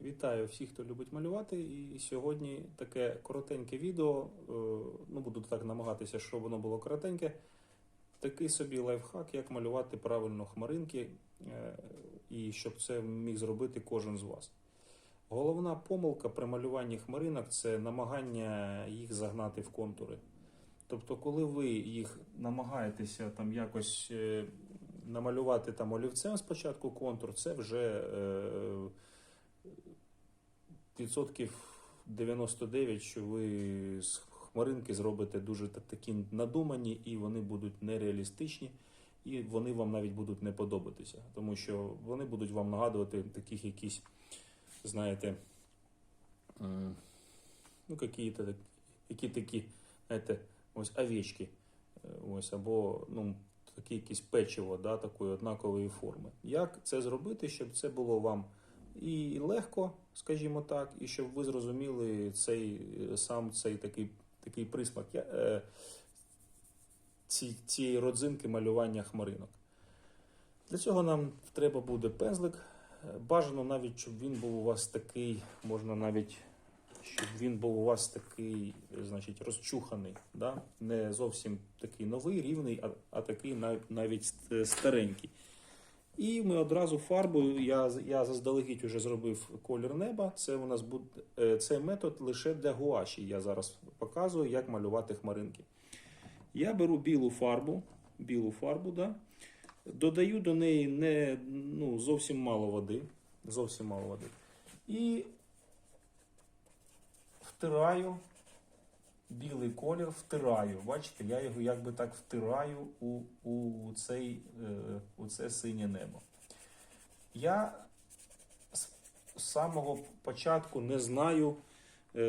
Вітаю всіх, хто любить малювати. І сьогодні таке коротеньке відео. е, Ну, буду так намагатися, щоб воно було коротеньке. Такий собі лайфхак, як малювати правильно хмаринки, е, і щоб це міг зробити кожен з вас. Головна помилка при малюванні хмаринок це намагання їх загнати в контури. Тобто, коли ви їх намагаєтеся там якось е, намалювати там олівцем спочатку контур, це вже відсотків 99, що ви з хмаринки зробите дуже такі надумані, і вони будуть нереалістичні, і вони вам навіть будуть не подобатися, тому що вони будуть вам нагадувати таких якісь, знаєте, ну, які-то які такі, знаєте, ось овечки, е, ось, або ну, такі якісь печиво да, такої однакової форми. Як це зробити, щоб це було вам і легко, скажімо так, і щоб ви зрозуміли цей е, сам цей такий, такий присмак е, ці, цієї родзинки малювання хмаринок. Для цього нам треба буде пензлик. Е, Бажано навіть, щоб він був у вас такий, можна навіть, щоб він був у вас такий, значить, розчуханий, да? не зовсім такий новий, рівний, а, а такий нав- навіть старенький. І ми одразу фарбою, я, я заздалегідь вже зробив колір неба. Це у нас буде е, цей метод лише для гуаші. Я зараз показую, як малювати хмаринки. Я беру білу фарбу, білу фарбу, да, додаю до неї не, ну, зовсім мало води. Зовсім мало води. І втираю білий колір, втираю. Бачите, я його якби так втираю у, у, цей, е, у це синє небо. Я з самого початку не знаю, е,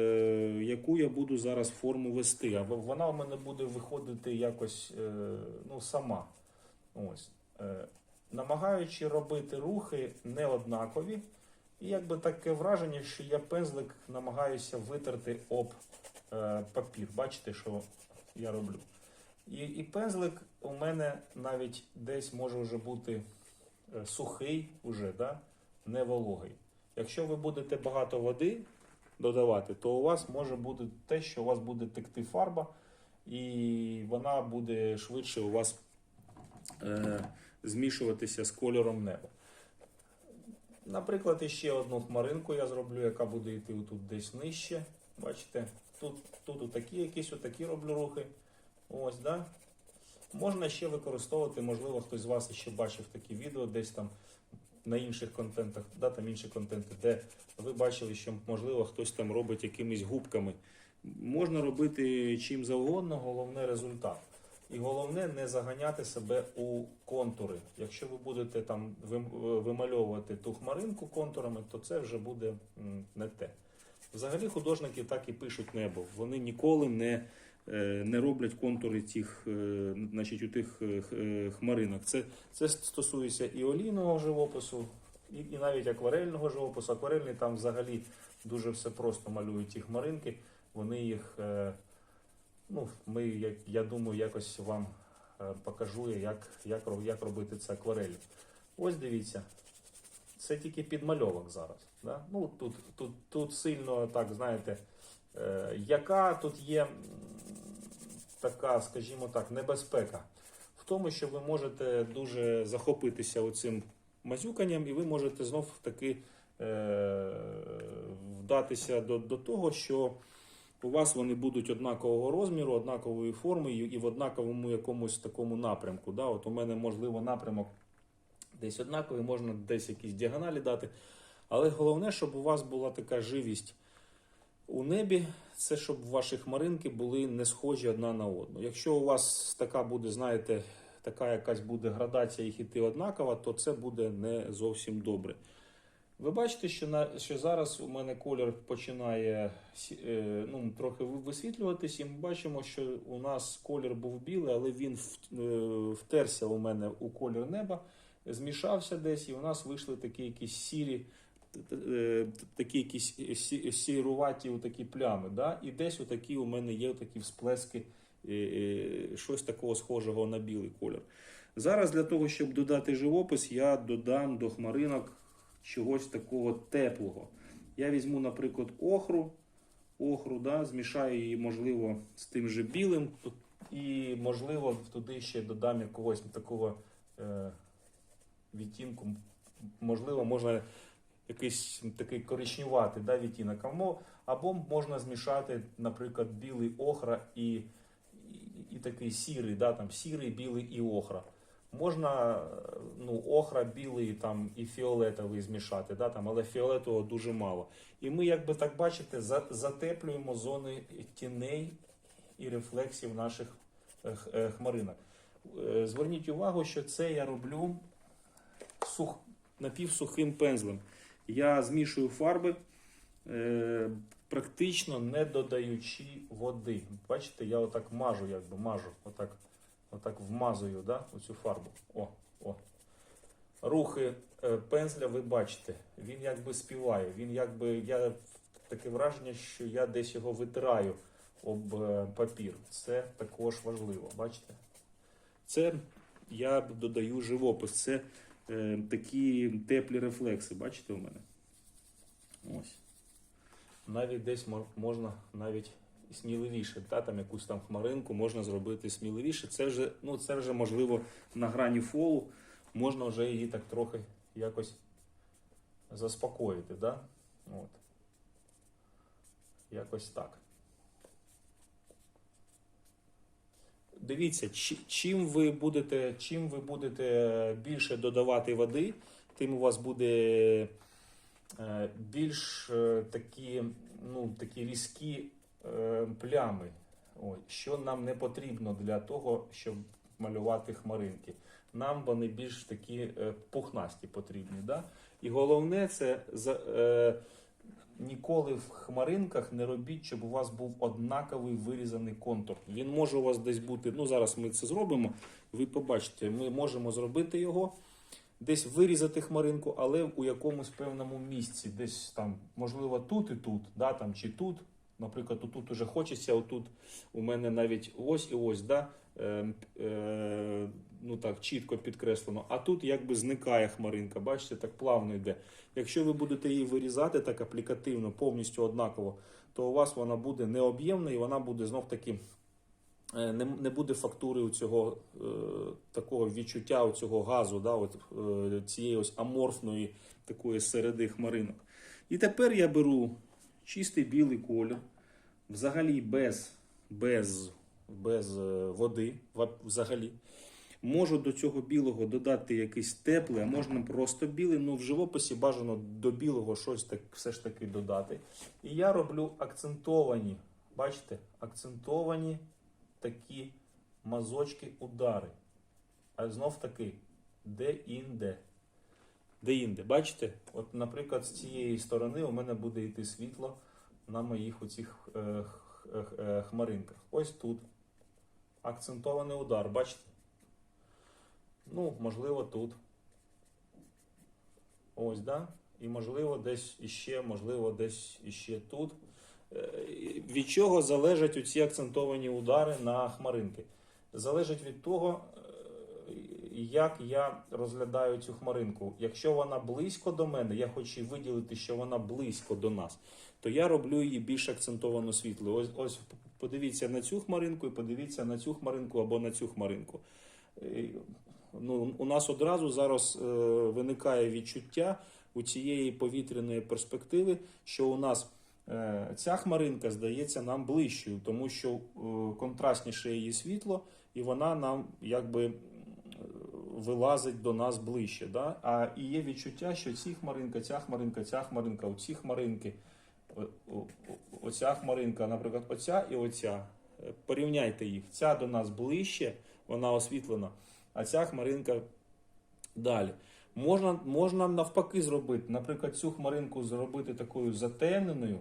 яку я буду зараз форму вести. А вона в мене буде виходити якось е, ну, сама. Ось. Е, намагаючи робити рухи не однакові. І якби таке враження, що я пензлик намагаюся витерти об е, папір. Бачите, що я роблю. І, і пензлик у мене навіть десь може вже бути е, сухий, уже, да? не вологий. Якщо ви будете багато води додавати, то у вас може бути те, що у вас буде текти фарба, і вона буде швидше у вас е, змішуватися з кольором неба. Наприклад, іще одну хмаринку я зроблю, яка буде йти тут десь нижче. Бачите, тут, тут отакі якісь отакі роблю рухи. Ось, да? Можна ще використовувати, можливо, хтось з вас ще бачив такі відео десь там на інших контентах, да, там інші контенти, де ви бачили, що можливо хтось там робить якимись губками. Можна робити чим завгодно, головне результат. І головне не заганяти себе у контури. Якщо ви будете там вимальовувати ту хмаринку контурами, то це вже буде не те. Взагалі художники так і пишуть небо. Вони ніколи не, е, не роблять контури тих, е, значить, у тих е, хмаринок. Це, це стосується і олійного живопису, і, і навіть акварельного живопису. Акварельний там взагалі дуже все просто малюють ті хмаринки. Вони їх, ну, ми, як, я думаю, якось вам покажу, як, як, як робити це акварелью. Ось дивіться, це тільки підмальовок зараз. Да? Ну, тут, тут, тут сильно так, знаєте, е, яка тут є така, скажімо так, небезпека в тому, що ви можете дуже захопитися оцим мазюканням, і ви можете знов таки е, вдатися до, до того, що у вас вони будуть однакового розміру, однакової форми і, в однаковому якомусь такому напрямку. Да? От у мене можливо напрямок десь однаковий, можна десь якісь діагоналі дати. Але головне, щоб у вас була така живість у небі, це щоб ваші хмаринки були не схожі одна на одну. Якщо у вас така буде, знаєте, така якась буде градація їх іти однакова, то це буде не зовсім добре. Ви бачите, що, на, що зараз у мене колір починає е, ну, трохи висвітлюватись, і ми бачимо, що у нас колір був білий, але він е, втерся у мене у колір неба, змішався десь, і у нас вийшли такі якісь сірі, е, т- такі якісь сіруваті такі плями. Да? І десь отакі у мене є такі всплески, е, е, щось такого схожого на білий колір. Зараз для того, щоб додати живопис, я додам до хмаринок чогось такого теплого. Я візьму, наприклад, охру, охру, да, змішаю її, можливо, з тим же білим. І, можливо, туди ще додам якогось такого е, відтінку. Можливо, можна якийсь такий коричневатий да, відтінок. Або, можна змішати, наприклад, білий охра і, і, і такий сірий, да, там, сірий, білий і охра. Можна ну, охра, білий там, і фіолетовий змішати, да, там, але фіолетового дуже мало. І ми, як би так бачите, за, затеплюємо зони тіней і рефлексів наших е, е, хмаринок. Е, Зверніть увагу, що це я роблю сух, напівсухим пензлем. Я змішую фарби, е, практично не додаючи води. Бачите, я отак мажу, якби мажу, отак, отак вмазую да, оцю фарбу. О, о. Рухи е, пензля ви бачите, він якби співає. Він якби, я таке враження, що я десь його витираю об е, папір. Це також важливо, бачите? Це я додаю живопис. Це такі теплі рефлекси, бачите у мене? Ось. Навіть десь можна навіть сміливіше, та, там якусь там хмаринку можна зробити сміливіше. Це вже, ну, це вже можливо на грані фолу, можна вже її так трохи якось заспокоїти. Да? От. Якось так. Дивіться, чим ви будете, чим ви будете більше додавати води, тим у вас буде е, більш е, такі, ну, такі різкі е, плями, що нам не потрібно для того, щоб малювати хмаринки. Нам вони більш такі пухнасті потрібні. Да? І головне це ніколи в хмаринках не робіть, щоб у вас був однаковий вирізаний контур. Він може у вас десь бути. Ну зараз ми це зробимо. Ви побачите, ми можемо зробити його. Десь вирізати хмаринку, але у якомусь певному місці, десь там, можливо, тут і тут, да, там, чи тут. Наприклад, тут уже хочеться, отут у мене навіть ось і ось, да, е, е, ну так, чітко підкреслено. А тут якби зникає хмаринка, бачите, так плавно йде. Якщо ви будете її вирізати так аплікативно, повністю однаково, то у вас вона буде необ'ємна і вона буде знов таки. е, Не, не буде фактури у цього е, такого відчуття у цього газу, да, от, е, цієї ось аморфної такої середи хмаринок. І тепер я беру чистий білий колір, взагалі без, без, без е, води, взагалі. Можу до цього білого додати якийсь теплий, а можна просто білий. Ну в живописі бажано до білого щось так все ж таки додати. І я роблю акцентовані, бачите, акцентовані такі мазочки удари. А знов таки, де-інде. Де-інде, бачите? От, наприклад, з цієї сторони у мене буде йти світло на моїх оцих е, х- е, хмаринках. Ось тут. Акцентований удар, бачите? Ну, можливо, тут. Ось, да? І можливо, десь іще, можливо, десь іще тут. Е, Від чого залежать оці акцентовані удари на хмаринки? Залежить від того, е, як я розглядаю цю хмаринку. Якщо вона близько до мене, я хочу виділити, що вона близько до нас, то я роблю її більш акцентовано світло. Ось, ось подивіться на цю хмаринку і подивіться на цю хмаринку або на цю хмаринку. Ну, у нас одразу зараз е, виникає відчуття у цієї повітряної перспективи, що у нас е, ця хмаринка здається нам ближчою, тому що е, контрастніше її світло, і вона нам якби вилазить до нас ближче. Да? А і є відчуття, що ці хмаринка, ця хмаринка, ця хмаринка, оці хмаринки, о- о- оця хмаринка, наприклад, оця і оця. Е, Порівняйте їх. Ця до нас ближче, вона освітлена, а ця хмаринка далі. Можна, можна навпаки зробити. Наприклад, цю хмаринку зробити такою затемненою,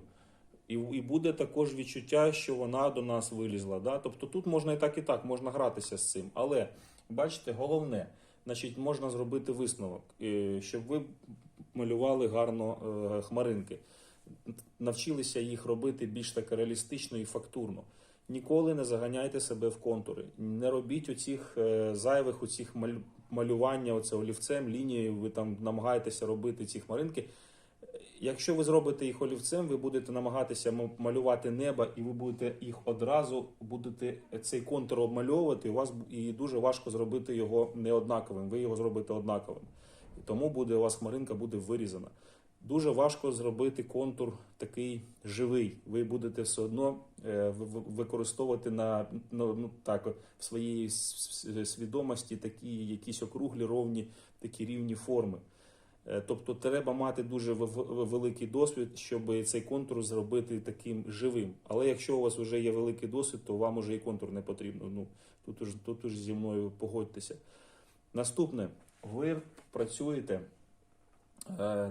і, і буде також відчуття, що вона до нас вилізла. Да? Тобто тут можна і так, і так, можна гратися з цим. Але бачите, головне, значить, можна зробити висновок, е, щоб ви малювали гарно е, хмаринки. Навчилися їх робити більш так реалістично і фактурно. Ніколи не заганяйте себе в контури. Не робіть оцих е, зайвих оцих малювання оце олівцем, лінією. Ви там намагаєтеся робити ці хмаринки. Якщо ви зробите їх олівцем, ви будете намагатися малювати небо, і ви будете їх одразу будете цей контур обмальовувати. У вас і дуже важко зробити його неоднаковим. Ви його зробите однаковим. І тому буде у вас хмаринка буде вирізана. Дуже важко зробити контур такий живий. Ви будете все одно е, використовувати на ну, ну так в своїй свідомості такі якісь округлі, ровні, такі рівні форми. Е, Тобто треба мати дуже великий досвід, щоб цей контур зробити таким живим. Але якщо у вас вже є великий досвід, то вам уже і контур не потрібно. Ну тут уж тут уж зі мною погодьтеся. Наступне, ви працюєте е,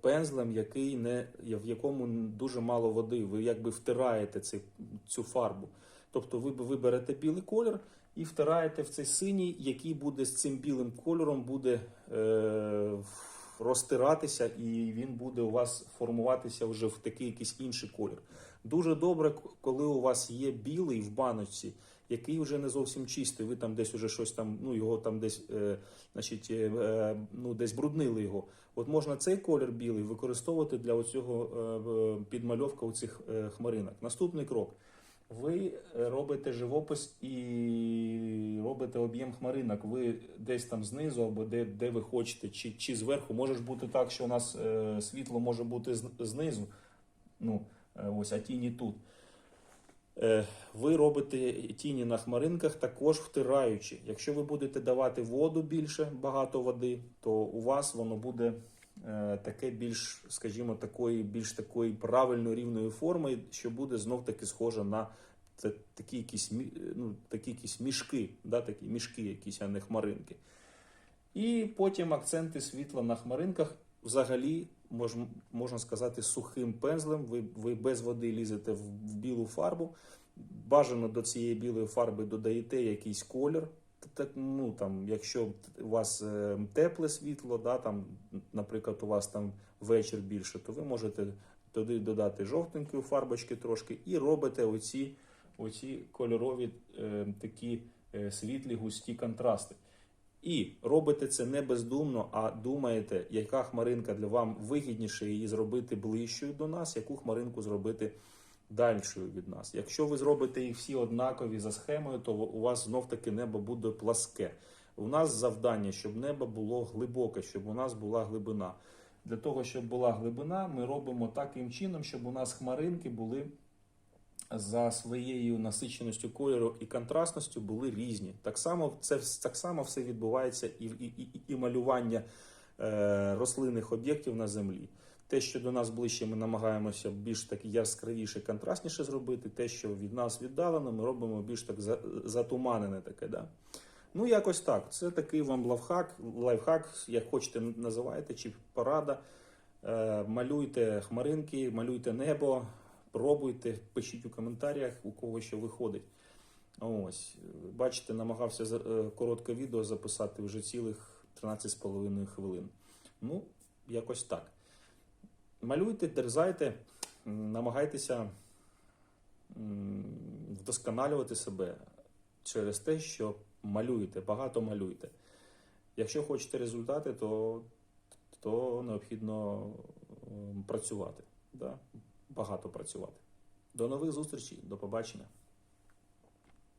пензлем, який не в якому дуже мало води. Ви якби втираєте цей, цю фарбу. Тобто ви ви берете білий колір і втираєте в цей синій, який буде з цим білим кольором буде е, розтиратися, і він буде у вас формуватися вже в такий якийсь інший колір. Дуже добре, коли у вас є білий в баночці, який вже не зовсім чистий. Ви там десь уже щось там, ну його там десь, е, значить, е, е, ну десь бруднили його. От можна цей колір білий використовувати для оцього е, підмальовка оцих е, хмаринок. Наступний крок. Ви е, робите живопис і робите об'єм хмаринок. Ви десь там знизу або де, де ви хочете, чи, чи зверху. Може ж бути так, що у нас світло може бути знизу, ну, ось, а тіні тут. Е, Ви робите тіні на хмаринках також втираючи. Якщо ви будете давати воду більше, багато води, то у вас воно буде е, таке більш, скажімо, такої, більш такої правильної рівної форми, що буде знов таки схоже на це, такі, якісь, ну, такі якісь мішки, да, такі мішки якісь, а не хмаринки. І потім акценти світла на хмаринках взагалі мож, можна сказати сухим пензлем. Ви, ви без води лізете в, в білу фарбу. Бажано до цієї білої фарби додаєте якийсь колір. Так, ну, там, якщо у вас е, тепле світло, да, там, наприклад, у вас там вечір більше, то ви можете туди додати жовтенької фарбочки трошки і робите оці, оці кольорові е, такі е, світлі густі контрасти. І робите це не бездумно, а думаєте, яка хмаринка для вам вигідніше її зробити ближчою до нас, яку хмаринку зробити дальшою від нас. Якщо ви зробите їх всі однакові за схемою, то у вас знов таки небо буде пласке. У нас завдання, щоб небо було глибоке, щоб у нас була глибина. Для того, щоб була глибина, ми робимо таким чином, щоб у нас хмаринки були за своєю насиченістю кольору і контрастністю були різні. Так само це так само все відбувається і, і, і, і малювання е, рослинних об'єктів на землі. Те, що до нас ближче, ми намагаємося більш так яскравіше, контрастніше зробити. Те, що від нас віддалено, ми робимо більш так затуманене таке. Да? Ну, якось так. Це такий вам лайфхак, лайфхак, як хочете називайте, чи порада. Е, малюйте хмаринки, малюйте небо, пробуйте, пишіть у коментарях, у кого що виходить. Ось, бачите, намагався е, коротке відео записати вже цілих 13,5 хвилин. Ну, якось так. Малюйте, дерзайте, намагайтеся вдосконалювати себе через те, що малюєте, багато малюйте. Якщо хочете результати, то, то необхідно працювати. Да? Багато працювати. До нових зустрічей, до побачення.